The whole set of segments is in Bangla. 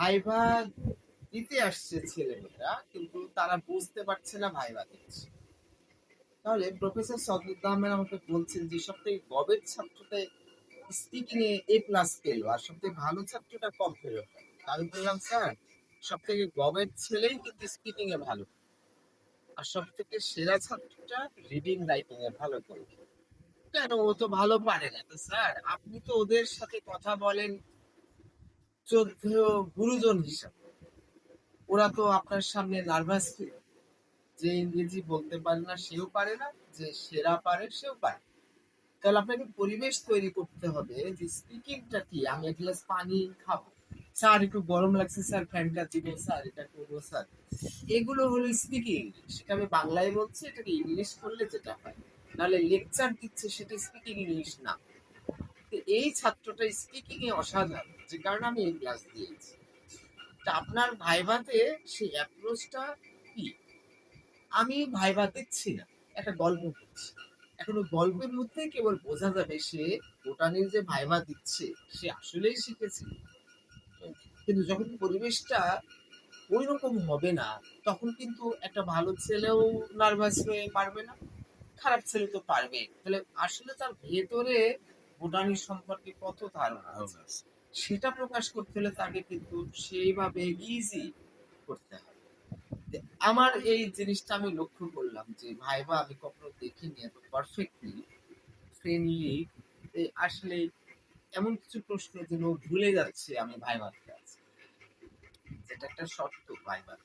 ভাইভা দিতে আসছে ছেলেমেয়েরা, কিন্তু তারা বুঝতে পারছে না ভাইভা দিচ্ছে। তাহলে প্রফেসর আমাকে বলছেন যে সব থেকে গবের ছাত্রটা স্পিকিং এ এ প্লাস পেল, আর সব থেকে ভালো ছাত্রটা কম পেল? আমি বললাম, স্যার সব থেকে গবের ছেলেই কিন্তু স্পিকিং এ ভালো, আর সব থেকে সেরা ছাত্রটা রিডিং রাইটিং এ ভালো করে। কেন? ও তো ভালো পারে না। তো স্যার, আপনি তো ওদের সাথে কথা বলেন চোদ্দ গুরুজন হিসাবে। ওরা তো আপনার সামনে নার্ভাস ফিল যে ইংরেজি বলতে পারে না, সেও পারে না, যে সেরা পারে, সেও পারে তাহলে আপনাকে পরিবেশ তৈরি করতে হবে যে স্পিকিংটা কি? আমি এক গ্লাস পানি খাব। স্যার, একটু গরম লাগছে, স্যার, ফ্যানটা দিবেন, স্যার, এটা করব, স্যার। এগুলো হলো স্পিকিং ইংলিশ সেটা আমি বাংলায় বলছি, এটাকে ইংলিশ করলে যেটা হয়। নাহলে লেকচার দিচ্ছে সেটা স্পিকিং ইংলিশ না। এই ছাত্রটা স্পিকিং এ অসাধারণ। যে কারণে আমি এই ক্লাস দিয়েছি। তা আপনার ভাইভাতে সেই অ্যাপ্রোচটা কি? আমি ভাইভা দিচ্ছি না, একটা গল্প করছি। এখন ওই গল্পের মধ্যে কেবল বোঝা যাবে সে বোটানির যে ভাইভা দিচ্ছে, সে আসলেই শিখেছে। কিন্তু যখন পরিবেশটা ওই রকম হবে না, তখন কিন্তু একটা ভালো ছেলেও নার্ভাস হয়ে পারবে না, খারাপ ছেলে তো পারবে তাহলে আসলে তার ভেতরে বোটানি সম্পর্কে কত ধারণা আছে? সেটা প্রকাশ করতে হলে তাকে কিন্তু সেইভাবে ইজি করতে হবে। আমার এই জিনিসটা আমি লক্ষ্য করলাম যে ভাইবা আমি কখনো দেখিনি এত পারফেক্টলি ফ্রেন্ডলি আসলে এমন কিছু প্রশ্ন যেন ভুলে যাচ্ছে আমি ভাইবাতে আছি যেটা একটা সত্য ভাইবার।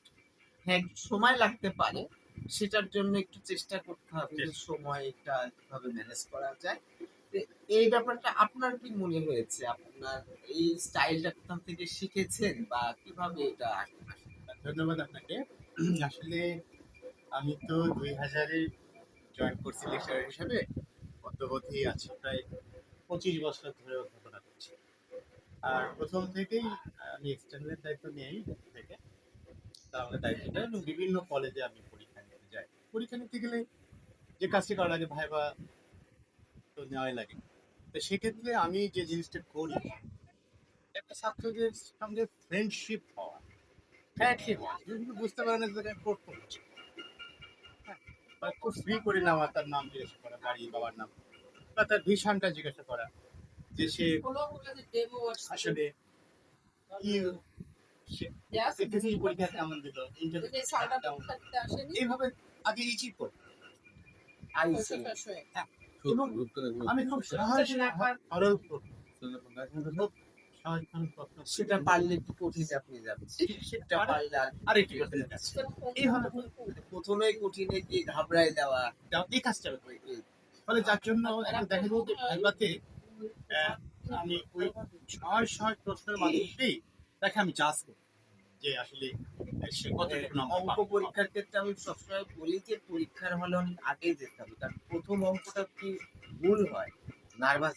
হ্যাঁ সময় লাগতে পারে সেটার জন্য একটু চেষ্টা করতে হবে যে সময়টা কীভাবে ম্যানেজ করা যায়। এই ব্যাপারটা আপনার কি মনে হয়েছে? আপনার এই স্টাইলটা কোথা থেকে শিখেছেন বা কীভাবে এটা ধন্যবাদ আপনাকে। আসলে আমি তো দুই হাজারে জয়েন করছি লেকচারার হিসাবে। অদ্যবধি আছি প্রায় পঁচিশ বছর ধরে অধ্যাপনা করছি। আর প্রথম থেকেই আমি এক্সটার্নালের দায়িত্ব নিয়েই থেকে। তা আমাদের দায়িত্বটা এবং বিভিন্ন কলেজে আমি পরীক্ষা নিতে যাই। পরীক্ষা নিতে গেলে যে কাজটি করা লাগে ভাইবা তো নেওয়াই লাগে। তো সেক্ষেত্রে আমি যে জিনিসটা করি একটা ছাত্রদের সঙ্গে ফ্রেন্ডশিপ হওয়া ফ্রেন্ডশিপ হওয়া। যদি বুঝতে পারে না যে কোর্ট করছে হ্যাঁ, বা খুব ফ্রি করে নেওয়া তার নাম জিজ্ঞাসা করা বাড়ি বাবার নাম বা তার ভীষণটা জিজ্ঞাসা করা যে সে আসলে এইভাবে আগে ইজি করি। এবং সেটা পারলে একটু কঠিন আপনি যাবেন। সেটা পারলে আর আরেকটি কথা আছে। এইভাবে প্রথমে কঠিনে গিয়ে ঘাবড়ায় দেওয়া এই কাজটা ফলে যার জন্য দেখা যায় যে ভাইবাতে আহ, আমি ওই ছয় ছয় প্রশ্নের মাধ্যমেই তাকে আমি জাজ করি। যে আসলে সে কতটুকু অঙ্ক পরীক্ষার ক্ষেত্রে আমি সবসময় বলি যে পরীক্ষার হলে অনেক আগেই যেতে হবে। কারণ প্রথম অঙ্কটা কি ভুল হয়? নার্ভাস